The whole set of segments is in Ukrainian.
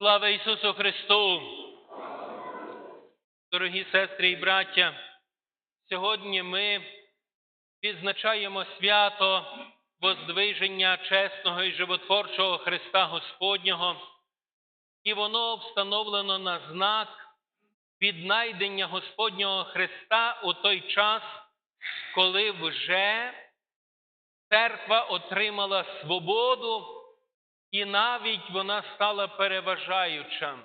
Слава Ісусу Христу! Дорогі сестри і браття, сьогодні ми відзначаємо свято Воздвиження чесного і животворчого Христа Господнього, і воно встановлено на знак віднайдення Господнього Христа у той час, коли вже церква отримала свободу і навіть вона стала переважаюча.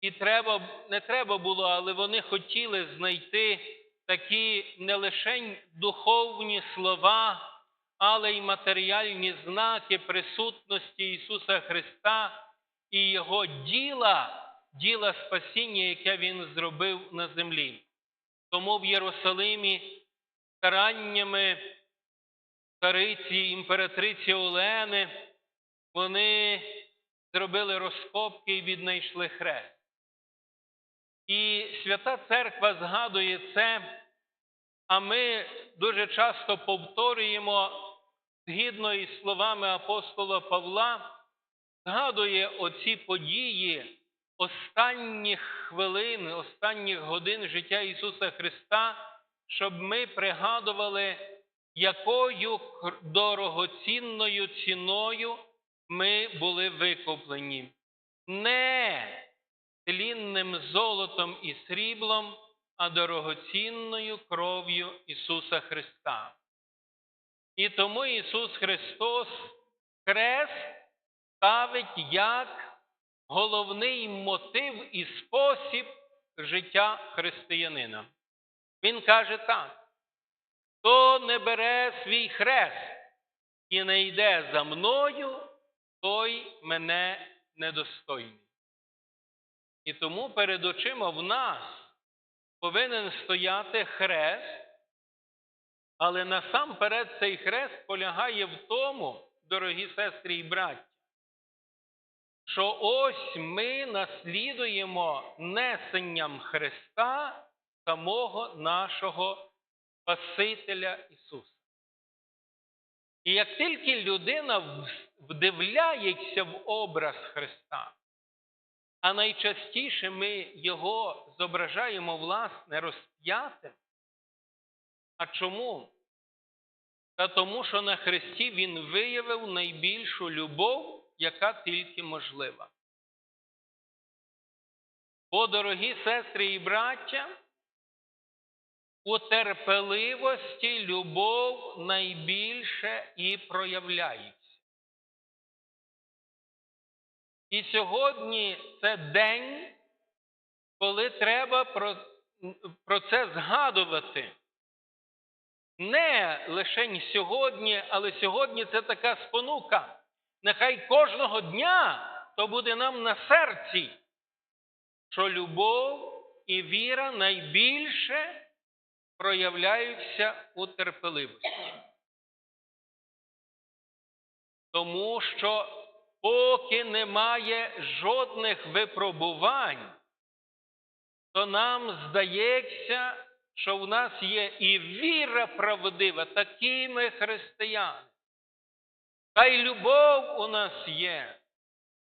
І треба, не треба було, але вони хотіли знайти такі не лише духовні слова, але й матеріальні знаки присутності Ісуса Христа і Його діла, діла спасіння, яке Він зробив на землі. Тому в Єрусалимі стараннями цариці імператриці Олени вони зробили розкопки і віднайшли хрест. І Свята Церква згадує це, а ми дуже часто повторюємо, згідно із словами апостола Павла, згадує оці події останніх хвилин, останніх годин життя Ісуса Христа, щоб ми пригадували, якою дорогоцінною ціною ми були викуплені. Не тлінним золотом і сріблом, а дорогоцінною кров'ю Ісуса Христа. І тому Ісус Христос хрест ставить як головний мотив і спосіб життя християнина. Він каже так: хто не бере свій хрест і не йде за мною, той мене недостойний. І тому перед очима в нас повинен стояти хрест, але насамперед цей хрест полягає в тому, дорогі сестри і браття, що ось ми наслідуємо несенням Христа самого нашого Спасителя Ісуса. І як тільки людина вдивляється в образ Христа, а найчастіше ми його зображаємо, власне, розп'ятим. А чому? Та тому, що на Христі Він виявив найбільшу любов, яка тільки можлива. Бо, дорогі сестри і браття, у терпеливості любов найбільше і проявляється. І сьогодні це день, коли треба про, про це згадувати. Не лише сьогодні, але сьогодні це така спонука. Нехай кожного дня то буде нам на серці, що любов і віра найбільше проявляються у терпеливості. Тому що поки немає жодних випробувань, то нам здається, що в нас є і віра правдива, такі ми християни. Та й любов у нас є.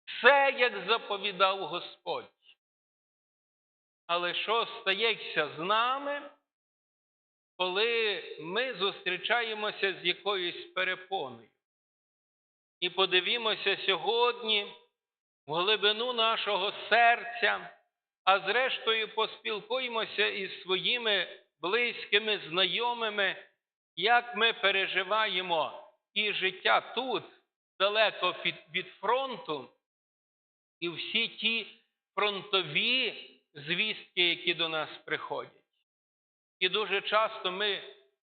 Все, як заповідав Господь. Але що стається з нами, коли ми зустрічаємося з якоюсь перепоною? І подивімося сьогодні в глибину нашого серця, а зрештою поспілкуємося із своїми близькими, знайомими, як ми переживаємо і життя тут, далеко від, фронту, і всі ті фронтові звістки, які до нас приходять. І дуже часто ми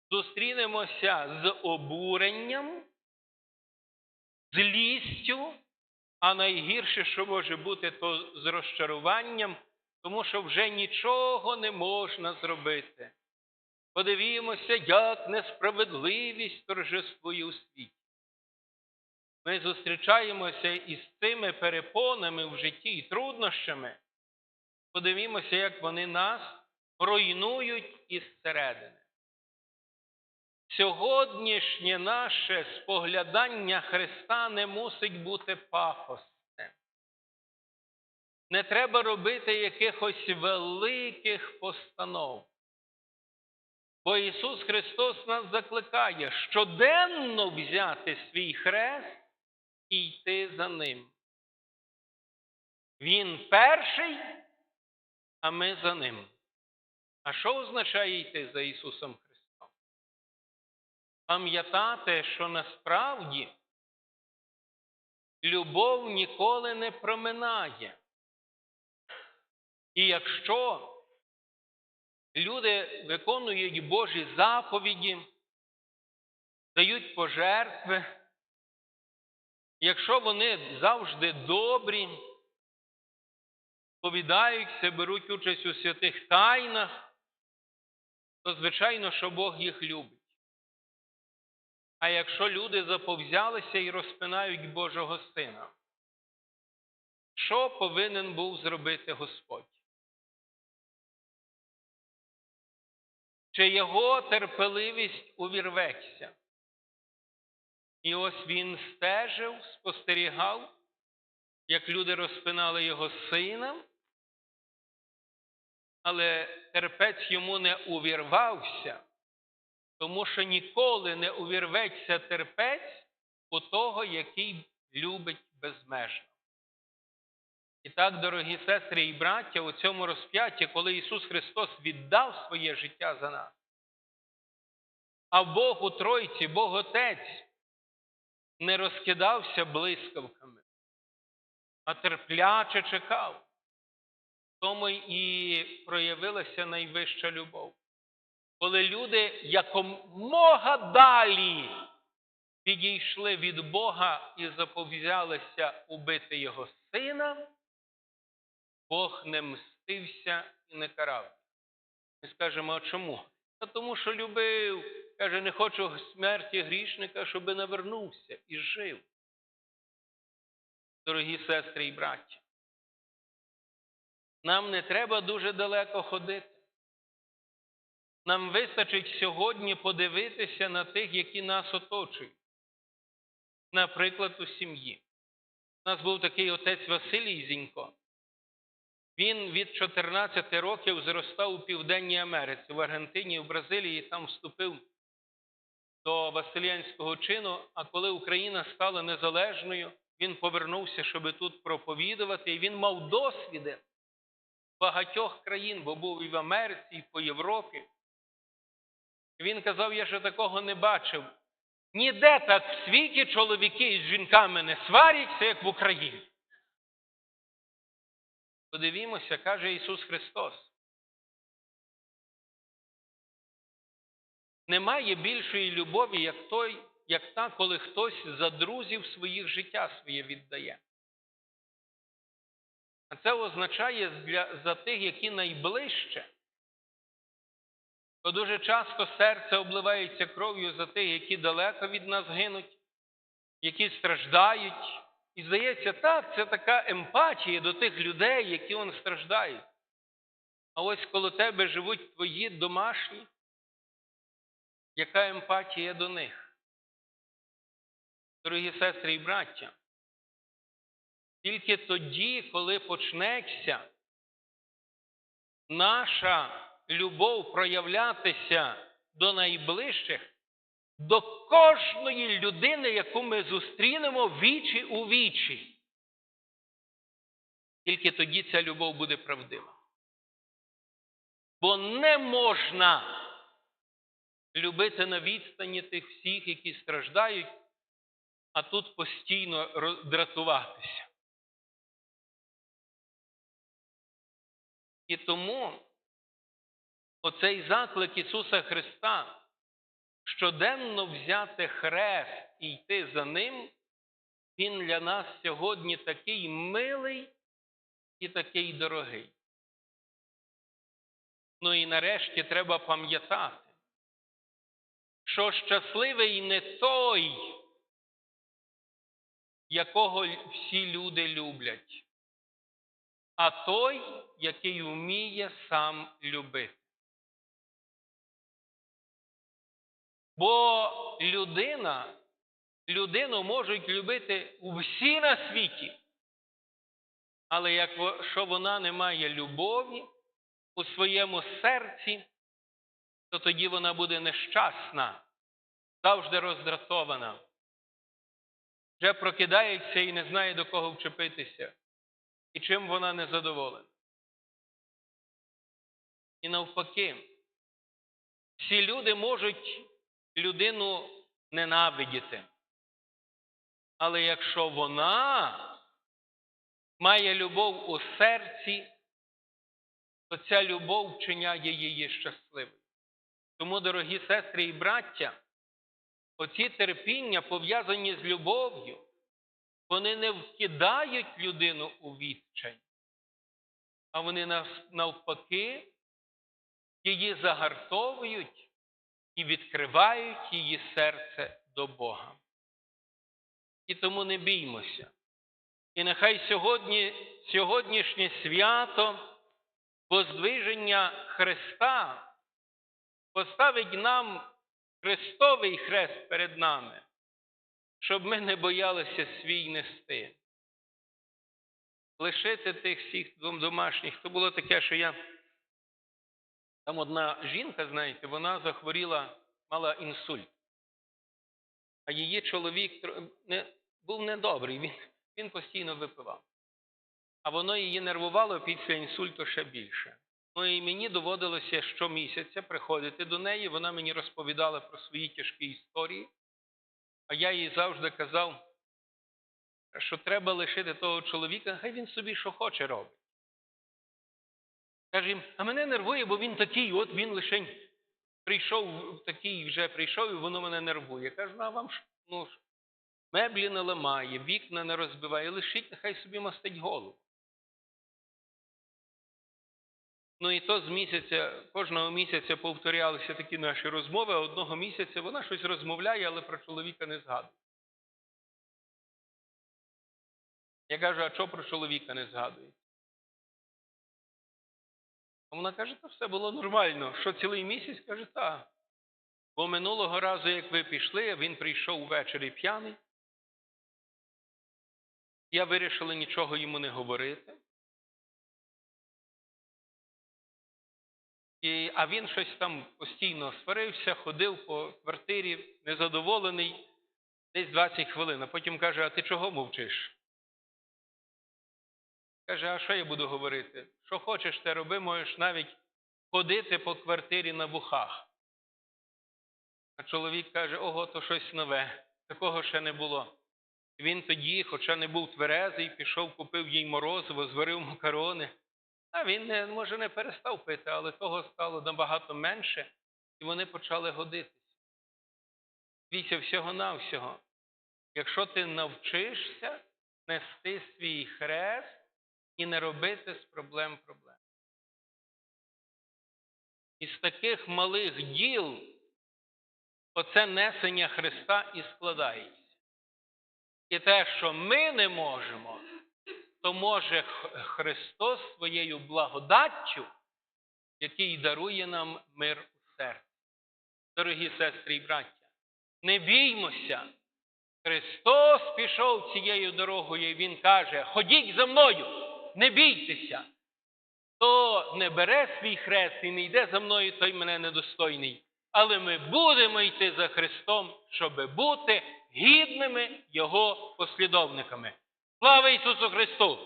зустрінемося з обуренням злістю, а найгірше, що може бути, то з розчаруванням, тому що вже нічого не можна зробити. Подивімося, як несправедливість торжествує у світі. Ми зустрічаємося із цими перепонами в житті і труднощами. Подивімося, як вони нас руйнують із середини. Сьогоднішнє наше споглядання Христа не мусить бути пафосним. Не треба робити якихось великих постанов. Бо Ісус Христос нас закликає щоденно взяти свій хрест і йти за Ним. Він перший, а ми за Ним. А що означає йти за Ісусом Христом? Пам'ятати, що насправді любов ніколи не проминає. І якщо люди виконують Божі заповіді, дають пожертви, якщо вони завжди добрі, повідаються, беруть участь у святих тайнах, то звичайно, що Бог їх любить. А якщо люди заповзялися і розпинають Божого Сина, що повинен був зробити Господь? Чи його терпеливість увірветься? І ось він стежив, спостерігав, як люди розпинали його сина, але терпець йому не увірвався, тому що ніколи не увірветься терпець у того, який любить безмежно. І так, дорогі сестри і браття, у цьому розп'ятті, коли Ісус Христос віддав своє життя за нас, а Бог у Тройці, Бог Отець, не розкидався блискавками, а терпляче чекав. Тому і проявилася найвища любов. Коли люди якомога далі підійшли від Бога і заповзялися убити Його сина, Бог не мстився і не карав. Ми скажемо, а чому? Та тому, що любив, каже, не хочу смерті грішника, щоб навернувся і жив. Дорогі сестри і браті, нам не треба дуже далеко ходити. Нам вистачить сьогодні подивитися на тих, які нас оточують. Наприклад, у сім'ї. У нас був такий отець Василій Зінько. Він від 14 років зростав у Південній Америці, в Аргентині, в Бразилії, там вступив до Василянського чину. А коли Україна стала незалежною, він повернувся, щоб тут проповідувати. І він мав досвіди багатьох країн, бо був і в Америці, і по Європі. Він казав, я ще такого не бачив. Ніде так в світі чоловіки із жінками не сваряться, як в Україні. Подивімося, каже Ісус Христос. Немає більшої любові, як той, як та, коли хтось за друзів своїх життя своє віддає. А це означає для, за тих, які найближче. То дуже часто серце обливається кров'ю за тих, які далеко від нас гинуть, які страждають. І здається, так, це така емпатія до тих людей, які он страждають. А ось коло тебе живуть твої домашні, яка емпатія до них? Дорогі сестри і браття, тільки тоді, коли почнеться наша любов проявлятися до найближчих, до кожної людини, яку ми зустрінемо вічі у вічі. Тільки тоді ця любов буде правдива. Бо не можна любити на відстані тих всіх, які страждають, а тут постійно дратуватися. І тому оцей заклик Ісуса Христа щоденно взяти хрест і йти за ним, він для нас сьогодні такий милий і такий дорогий. Ну і нарешті треба пам'ятати, що щасливий не той, якого всі люди люблять, а той, який вміє сам любити. Бо людина, людину можуть любити всі на світі, Але якщо вона не має любові у своєму серці, то тоді вона буде нещасна, завжди роздратована. Вже прокидається і не знає, до кого вчепитися, і чим вона не задоволена. І навпаки, всі люди можуть людину ненавидіти. Але якщо вона має любов у серці, то ця любов вчиняє її щасливою. Тому, дорогі сестри і браття, оці терпіння, пов'язані з любов'ю, вони не вкидають людину у відчай, а вони навпаки її загартовують і відкривають її серце до Бога. І тому не біймося. І нехай сьогодні, сьогоднішнє свято Воздвиження Христа поставить нам Христовий хрест перед нами, щоб ми не боялися свій нести. Лишити тих всіх домашніх. То було таке, що я. Там одна жінка, знаєте, вона захворіла, мала інсульт. А її чоловік не, був недобрий, він, він постійно випивав. А воно її нервувало після інсульту ще більше. Ну і мені доводилося щомісяця приходити до неї, вона мені розповідала про свої тяжкі історії, а я їй завжди казав, що треба лишити того чоловіка, хай він собі що хоче робить. Каже їм, а мене нервує, бо він такий, от він лише прийшов такий, вже прийшов, і воно мене нервує. Кажу, ну а вам ж ну, меблі не ламає, вікна не розбиває, лишіть, нехай собі мастить голову. Ну і то з місяця, кожного місяця повторялися такі наші розмови, а одного місяця вона щось розмовляє, але про чоловіка не згадує. Я кажу, а що про чоловіка не згадує? А вона каже, то все було нормально. Що цілий місяць? Каже, так. Бо минулого разу, як ви пішли, він прийшов ввечері п'яний. Я вирішила нічого йому не говорити. І, А він щось там постійно сварився, ходив по квартирі, незадоволений, десь 20 хвилин. А потім каже, а ти чого мовчиш? Каже, а що я буду говорити? Що хочеш, те роби, можеш навіть ходити по квартирі на вухах. А чоловік каже, ого, то щось нове, такого ще не було. Він тоді, хоча не був тверезий, пішов, купив їй морозиво, зварив макарони. А він, не, може, не перестав пити, але того стало набагато менше, і вони почали годитися. Віся всього-навсього. Якщо ти навчишся нести свій хрест і не робити з проблем проблем. Із таких малих діл оце несення Христа і складається. І те, що ми не можемо, то може Христос своєю благодаттю, який дарує нам мир у серці. Дорогі сестри і браття, не біймося. Христос пішов цією дорогою, і Він каже: ходіть за мною, не бійтеся. Хто не бере свій хрест і не йде за мною, той мене недостойний. Але ми будемо йти за Христом, щоб бути гідними Його послідовниками. Слава Ісусу Христу!